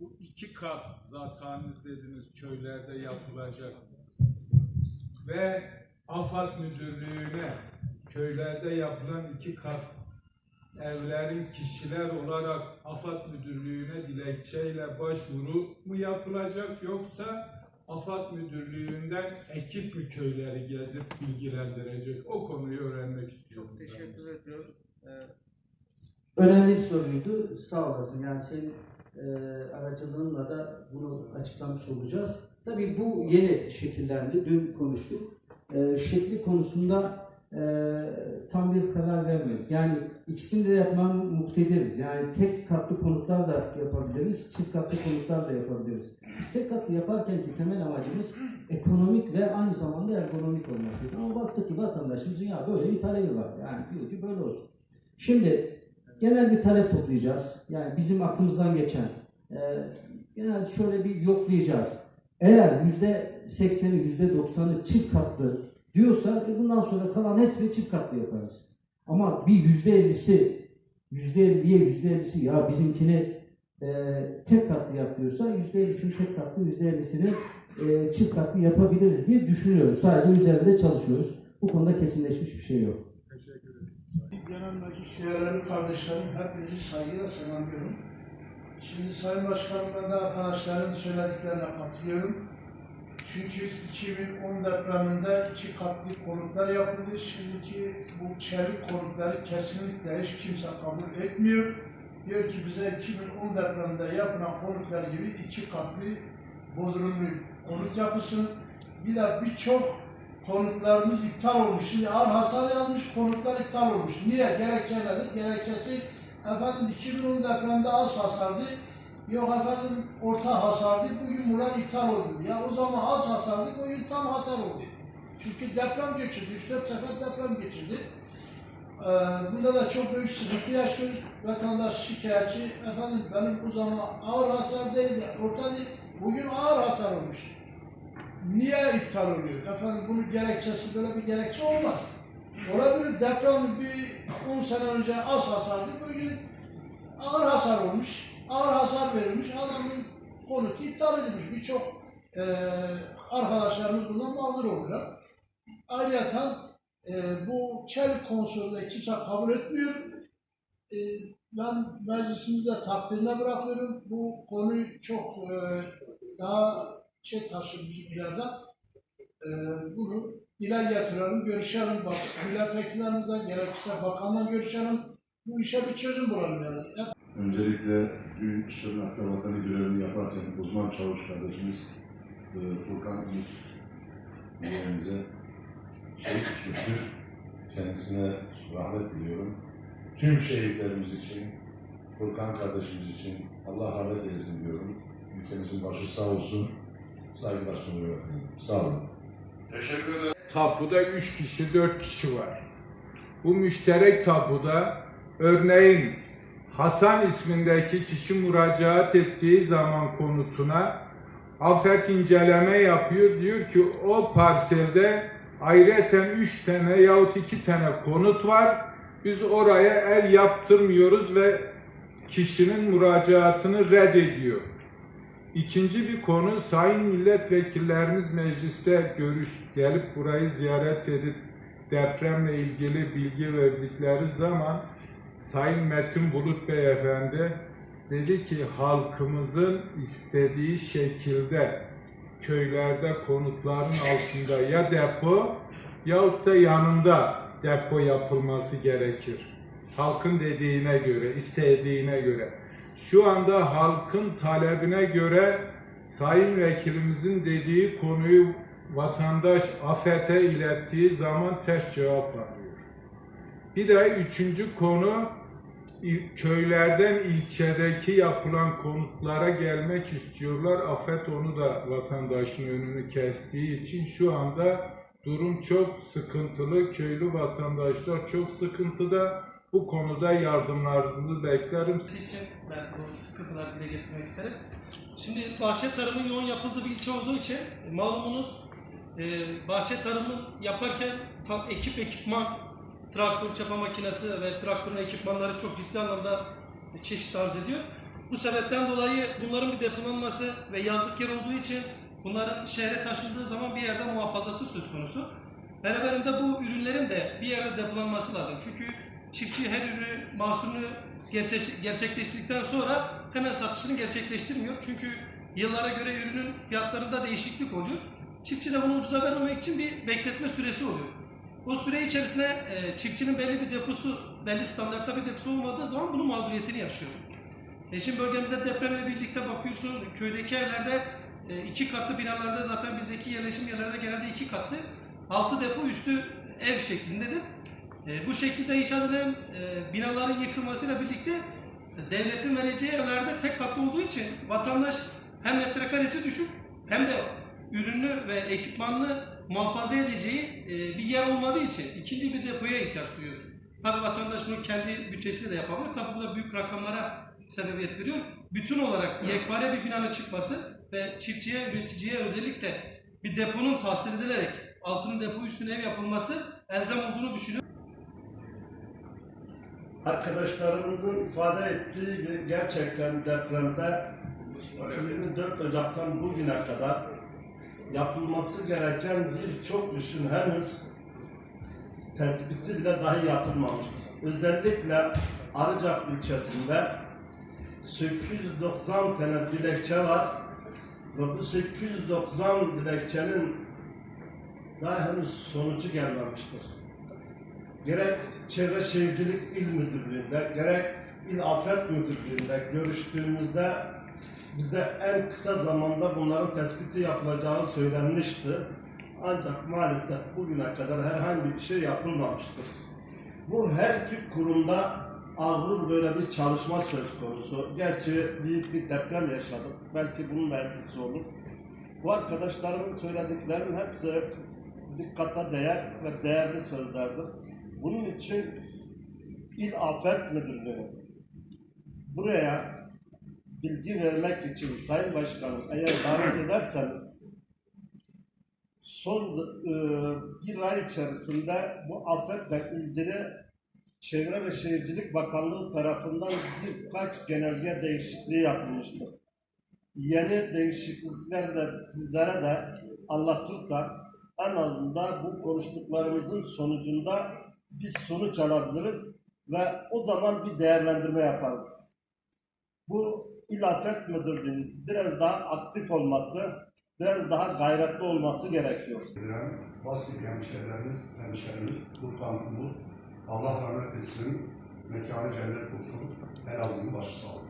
bu iki kat zaten dediniz köylerde yapılacak ve AFAD müdürlüğüne köylerde yapılan iki kat evlerin kişiler olarak AFAD müdürlüğüne dilekçeyle başvuru mu yapılacak yoksa AFAD müdürlüğünden ekip mi köyleri gezip bilgilendirecek? O konuyu öğrenmek istiyorum. Çok teşekkür ediyorum. Ee, Önemli bir soruydu. Sağ olasın. Yani senin e, aracılığınla da bunu açıklamış olacağız. Tabii bu yeni şekillendi. Dün konuştuk. E, şekli konusunda e, tam bir karar vermedik. Yani ikisini de yapmanın muktediriz. Yani tek katlı konutlar da yapabiliriz, çift katlı konutlar da yapabiliriz. Tek katlı yaparken ki temel amacımız ekonomik ve aynı zamanda ergonomik olmasıydı. Ama baktık ki vatandaşımızın ya böyle bir talebi var. Yani diyor ki böyle olsun. Şimdi genel bir talep toplayacağız. Yani bizim aklımızdan geçen e, genel şöyle bir yoklayacağız. Eğer yüzde sekseni, yüzde doksanı çift katlı diyorsa e, bundan sonra kalan hepsini çift katlı yaparız. Ama bir yüzde ellisi, yüzde elliye yüzde ellisi ya bizimkini e, tek katlı yap diyorsa yüzde ellisini tek katlı, yüzde ellisini e, çift katlı yapabiliriz diye düşünüyoruz. Sadece üzerinde çalışıyoruz. Bu konuda kesinleşmiş bir şey yok. Teşekkür ederim. Meclis üyeleri, kardeşlerim, hepinizi saygıyla selamlıyorum. Şimdi Sayın Başkanım ben de arkadaşların söylediklerine katılıyorum. Çünkü 2010 depreminde iki katlı konutlar yapıldı. Şimdiki bu çevik konutları kesinlikle hiç kimse kabul etmiyor. Diyor ki bize 2010 depreminde yapılan konutlar gibi iki katlı bodrumlu konut yapılsın. Bir de birçok konutlarımız iptal olmuş. Şimdi ağır hasar yazmış, konutlar iptal olmuş. Niye? Gerekçe nedir? Gerekçesi efendim 2010 depremde az hasardı. Yok efendim orta hasardı. Bugün bunlar iptal oldu. Ya o zaman az hasardı, bugün tam hasar oldu. Çünkü deprem geçirdi. 3-4 sefer deprem geçirdi. Ee, burada da çok büyük sıkıntı yaşıyoruz. Vatandaş şikayetçi. Efendim benim o zaman ağır hasar değildi, orta değil. Bugün ağır hasar olmuş. Niye iptal oluyor? Efendim bunun gerekçesi böyle bir gerekçe olmaz. Olabilir depremde bir 10 sene önce az hasardı, bugün ağır hasar olmuş, ağır hasar verilmiş, adamın konutu iptal edilmiş. Birçok eee arkadaşlarımız bundan mağdur oldular. Ayrıca eee bu çelik konsolunda kimse kabul etmiyor. Eee, ben meclisimizde takdirine bırakıyorum. Bu konuyu çok eee, daha şey taşır bizimkilerde. Ee, bunu dile getirelim, görüşelim. Bak, milletvekillerimizle gerekirse bakanla görüşelim. Bu işe bir çözüm bulalım yani. Öncelikle dün Şırnak'ta vatanı görevini yaparken uzman çavuş kardeşimiz e, Furkan İlk yeğenimize şehit düşmüştür. Kendisine rahmet diliyorum. Tüm şehitlerimiz için, Furkan kardeşimiz için Allah rahmet eylesin diyorum. Ülkemizin başı sağ olsun. Saygılar sunuyorum efendim. Sağ olun. Tapuda 3 kişi, 4 kişi var. Bu müşterek tapuda örneğin Hasan ismindeki kişi müracaat ettiği zaman konutuna afet inceleme yapıyor. Diyor ki o parselde ayrıca 3 tane yahut 2 tane konut var. Biz oraya el yaptırmıyoruz ve kişinin müracaatını reddediyor. İkinci bir konu sayın milletvekillerimiz mecliste görüş gelip burayı ziyaret edip depremle ilgili bilgi verdikleri zaman Sayın Metin Bulut Beyefendi dedi ki halkımızın istediği şekilde köylerde konutların altında ya depo yahut da yanında depo yapılması gerekir. Halkın dediğine göre, istediğine göre. Şu anda halkın talebine göre Sayın Vekilimizin dediği konuyu vatandaş afete ilettiği zaman ters cevap alıyor. Bir de üçüncü konu köylerden ilçedeki yapılan konutlara gelmek istiyorlar. Afet onu da vatandaşın önünü kestiği için şu anda durum çok sıkıntılı. Köylü vatandaşlar çok sıkıntıda. Bu konuda yardımlarınızı beklerim. için ben bu sıkıntıları dile getirmek isterim. Şimdi bahçe tarımı yoğun yapıldığı bir ilçe olduğu için e, malumunuz e, bahçe tarımı yaparken ta- ekip ekipman, traktör çapa makinesi ve traktörün ekipmanları çok ciddi anlamda çeşit arz ediyor. Bu sebepten dolayı bunların bir depolanması ve yazlık yer olduğu için bunların şehre taşındığı zaman bir yerde muhafazası söz konusu. Beraberinde bu ürünlerin de bir yerde depolanması lazım. Çünkü çiftçi her ürünü, mahsulünü gerçek- gerçekleştirdikten sonra hemen satışını gerçekleştirmiyor. Çünkü yıllara göre ürünün fiyatlarında değişiklik oluyor. Çiftçi de bunu ucuza vermemek için bir bekletme süresi oluyor. O süre içerisinde e, çiftçinin belli bir deposu, belli standartta bir deposu olmadığı zaman bunun mağduriyetini yaşıyor. E şimdi bölgemize depremle birlikte bakıyorsun, köydeki evlerde e, iki katlı binalarda zaten bizdeki yerleşim yerlerde genelde iki katlı, altı depo üstü ev şeklindedir. E, bu şekilde inşaat edilen e, binaların yıkılmasıyla birlikte devletin vereceği evlerde tek katlı olduğu için vatandaş hem metrekaresi düşük hem de ürünü ve ekipmanını muhafaza edeceği e, bir yer olmadığı için ikinci bir depoya ihtiyaç duyuyor. Tabii vatandaş bunu kendi bütçesiyle de yapabilir. Tabii bu da büyük rakamlara sebebiyet veriyor. Bütün olarak yekpare bir binanın çıkması ve çiftçiye, üreticiye özellikle bir deponun tahsil edilerek altının depo üstüne ev yapılması elzem olduğunu düşünüyorum. Arkadaşlarımızın ifade ettiği gibi gerçekten depremde 24 Ocak'tan bugüne kadar yapılması gereken birçok işin henüz tespiti bile dahi yapılmamıştır. Özellikle Arıcak ilçesinde 890 tane dilekçe var ve bu 890 dilekçenin daha henüz sonucu gelmemiştir gerek Çevre Şehircilik İl Müdürlüğü'nde, gerek İl Afet Müdürlüğü'nde görüştüğümüzde bize en kısa zamanda bunların tespiti yapılacağı söylenmişti. Ancak maalesef bugüne kadar herhangi bir şey yapılmamıştır. Bu her iki kurumda ağır böyle bir çalışma söz konusu. Gerçi büyük bir deprem yaşadık. Belki bunun da etkisi olur. Bu arkadaşlarımın söylediklerinin hepsi dikkate değer ve değerli sözlerdir. Bunun için İl Afet Müdürlüğü buraya bilgi vermek için Sayın Başkanım eğer davet ederseniz son e, bir ay içerisinde bu afetle ilgili Çevre ve Şehircilik Bakanlığı tarafından birkaç genelge değişikliği yapılmıştır. Yeni değişiklikler de bizlere de anlatırsa en azından bu konuştuklarımızın sonucunda bir sonuç alabiliriz ve o zaman bir değerlendirme yaparız. Bu İlafet Müdürlüğü'nün biraz daha aktif olması, biraz daha gayretli olması gerekiyor. Baskı hemşehrilerimiz, hemşehrimiz Furkan Umut, Allah rahmet etsin, mekanı cennet olsun, Elazığ'ın başı sağ olsun.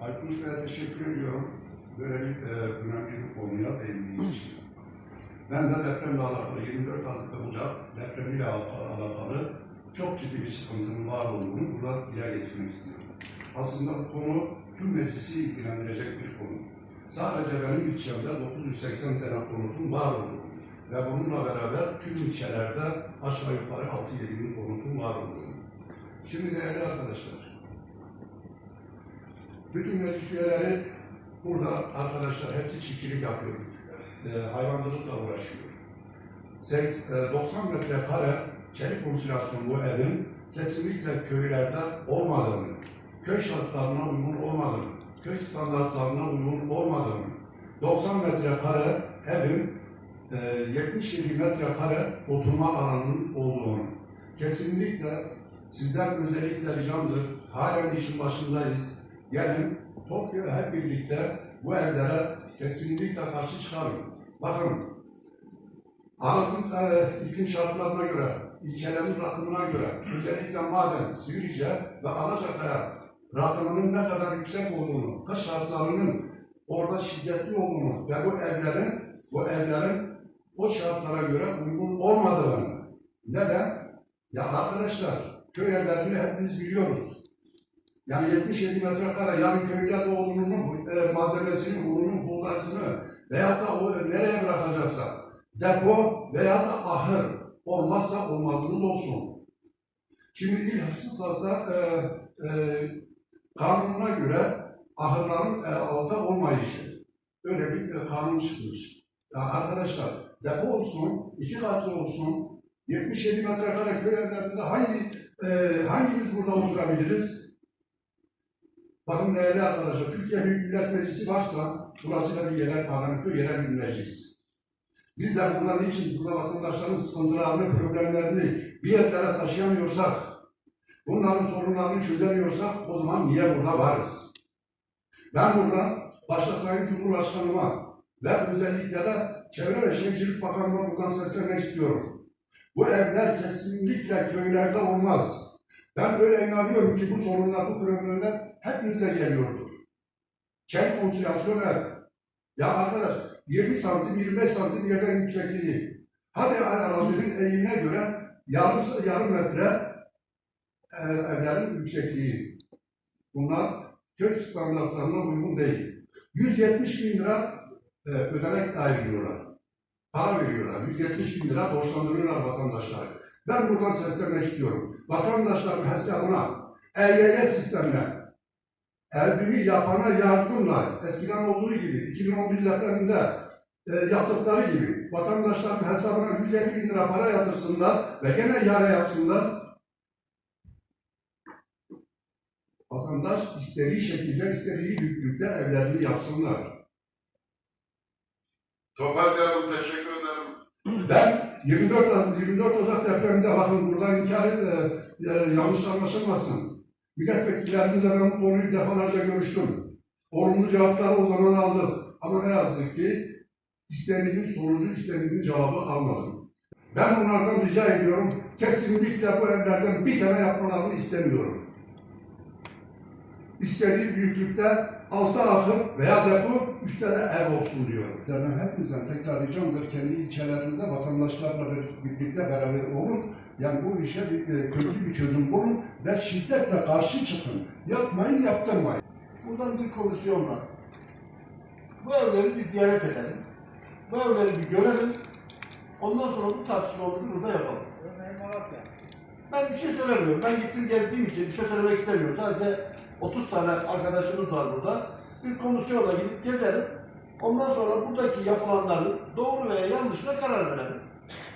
Aytunç Bey'e teşekkür ediyorum. Böyle bir e, önemli bir konuya değindiği için. Ben de depremle alakalı 24 Ocak depremiyle alakalı çok ciddi bir sıkıntının var olduğunu burada dile getirmek istiyorum. Aslında konu tüm meclisi ilgilendirecek bir konu. Sadece benim ilçemde 980 tane konutum var oldu. Ve bununla beraber tüm ilçelerde aşağı yukarı 6-7 bin konutum var oldu. Şimdi değerli arkadaşlar, bütün meclis üyeleri burada arkadaşlar hepsi çiftçilik yapıyor. E, hayvancılıkla uğraşıyor. Seks- e, 90 metrekare çelik konsilasyon bu evin kesinlikle köylerde olmadığını, köy şartlarına uygun olmadığını, köy standartlarına uygun olmadığını, 90 metrekare evin e, 77 metrekare oturma alanının olduğunu, kesinlikle sizden özellikle ricamdır, halen işin başındayız, gelin Tokyo hep birlikte bu evlere kesinlikle karşı çıkalım. Bakın, Arazın e, iklim şartlarına göre, ilçelerin rakımına göre, özellikle maden, Sivrice ve Alacakaya rakımının ne kadar yüksek olduğunu, kış şartlarının orada şiddetli olduğunu ve bu evlerin, bu evlerin o şartlara göre uygun olmadığını. Neden? Ya arkadaşlar, köy evlerini hepimiz biliyoruz. Yani 77 metrekare, yani köyde doğduğunun e, malzemesini, ununun, buğdaysını veyahut da o nereye bırakacaklar? depo veya da ahır olmazsa olmazımız olsun. Şimdi il hıfzısa e, e, kanununa göre ahırların e, altta olmayışı. Öyle bir e, kanun çıkmış. Ya arkadaşlar depo olsun, iki katlı olsun, 77 metrekare köy evlerinde hangi e, hangimiz burada oturabiliriz? Bakın değerli arkadaşlar, Türkiye Büyük Millet Meclisi varsa burası da bir yerel parlamento, yerel bir meclis. Biz de bunların için burada vatandaşların sıkıntılarını, problemlerini bir yerlere taşıyamıyorsak, bunların sorunlarını çözemiyorsak o zaman niye burada varız? Ben buradan başta Sayın Cumhurbaşkanıma ve özellikle de Çevre ve Şehircilik Bakanıma buradan seslenmek istiyorum. Bu evler kesinlikle köylerde olmaz. Ben öyle inanıyorum ki bu sorunlar, bu problemler hepinize geliyordur. Kent konsülasyon ev. Ya arkadaş 20 santim, 25 santim yerden yüksekliği. Hadi arazinin eğimine göre yarım, yarım metre e, evlerin yüksekliği. Bunlar kök standartlarına uygun değil. 170 bin lira e, ödenek ayırıyorlar. Para veriyorlar. 170 bin lira borçlandırıyorlar vatandaşları. Ben buradan seslenmek istiyorum. Vatandaşların hesabına, EYL sistemine, evini yapana yardımla, eskiden olduğu gibi, 2011 depreminde e, yaptıkları gibi vatandaşların hesabına 150 bin lira para yatırsınlar ve gene ihale yapsınlar. Vatandaş istediği şekilde, istediği büyüklükte evlerini yapsınlar. Toparlayalım, teşekkür ederim. Ben 24, Ocak- 24 Ocak depreminde bakın burada inkar e, e, yanlış anlaşılmasın. Milletvekillerimizle ben bu konuyu defalarca görüştüm. Olumlu cevapları o zaman aldık. Ama ne yazık ki istediğimiz sonucu, istediğimiz cevabı almadım. Ben onlardan rica ediyorum, kesinlikle bu evlerden bir tane yapmalarını istemiyorum. İstediği büyüklükte altı ahır veya depo, üstte de ev olsun diyorum. Ben hepinizden tekrar ricamdır kendi ilçelerinizde vatandaşlarla birlikte beraber olun. Yani bu işe bir, e, köklü bir çözüm bulun ve şiddetle karşı çıkın. Yapmayın, yaptırmayın. Buradan bir komisyon. Bu evleri bir ziyaret edelim. Bu evleri bir görelim. Ondan sonra bu tartışmamızı burada yapalım. Ben bir şey söylemiyorum. Ben gittim gezdiğim için bir şey söylemek istemiyorum. Sadece 30 tane arkadaşımız var burada. Bir komisyonla gidip gezelim. Ondan sonra buradaki yapılanların doğru veya yanlışına karar verelim.